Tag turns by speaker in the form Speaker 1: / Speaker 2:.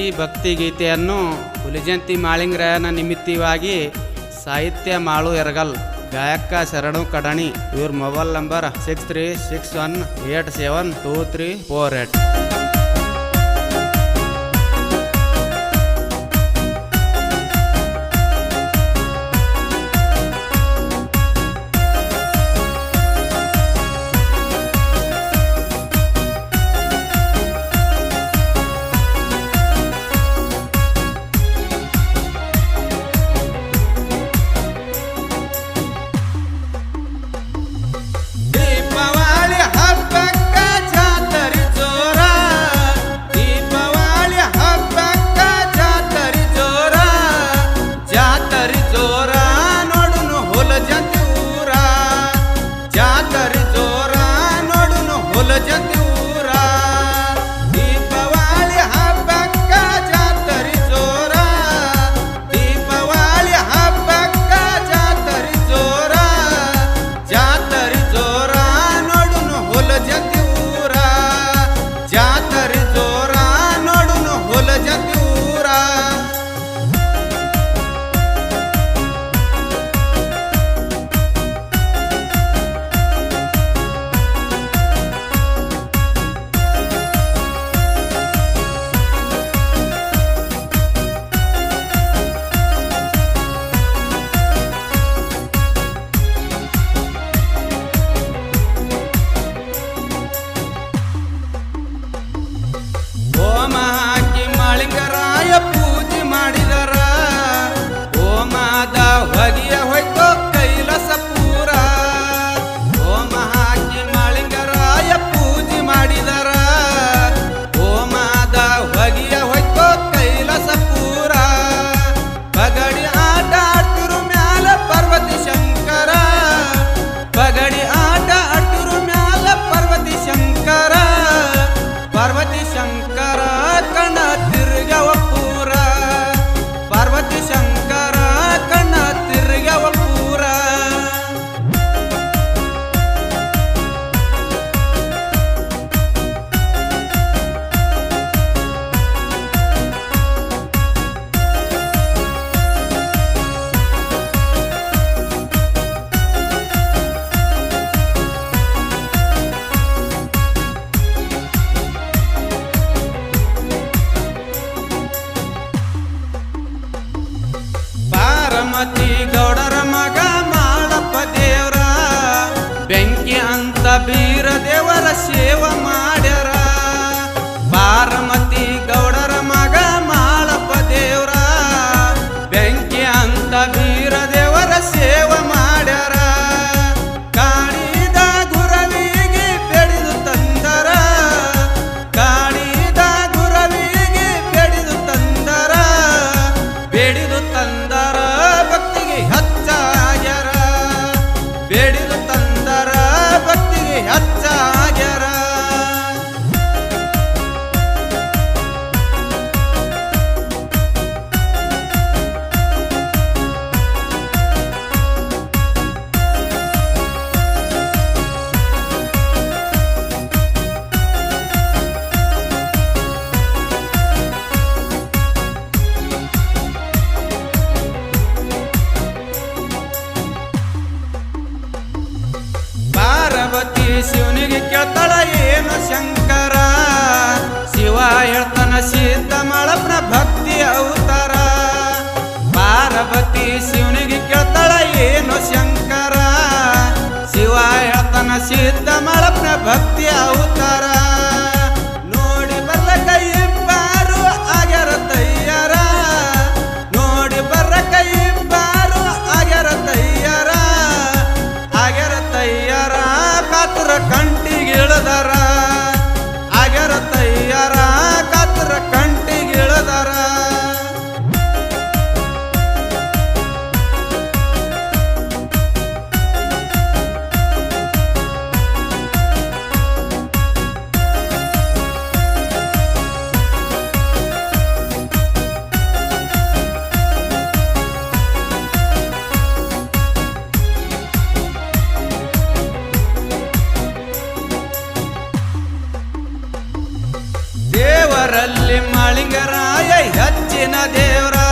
Speaker 1: ಈ ಭಕ್ತಿ ಗೀತೆಯನ್ನು ಹುಲಿಜಂತಿ ಮಾಳಿಂಗರಾಯನ ನಿಮಿತ್ತವಾಗಿ ಸಾಹಿತ್ಯ ಮಾಳು ಎರಗಲ್, ಗಾಯಕ ಶರಣು ಕಡಣಿ, ಇವ್ರ mobile number six three six one eight seven two three four eight. ಶಿವನಿಗೆ ಕೇಳ್ತಾಳ, ಏನು ಶಂಕರ? ಶಿವ ಹೇಳ್ತಾನ ಸೀತಮಳಪ್ಪನ ಭಕ್ತಿ ಅವತಾರ. ಪಾರ್ವತಿ ಶಿವನಿಗೆ ಕೇಳ್ತಾಳ, ಏನು ಶಂಕರ? ಶಿವ ಹೇಳ್ತಾನ ಸೀತಮಳಪ್ಪನ ಭಕ್ತಿ ಅವತಾರ. ಲಿಂಗರಾಯ ಅಚ್ಚಿನ
Speaker 2: ದೇವರ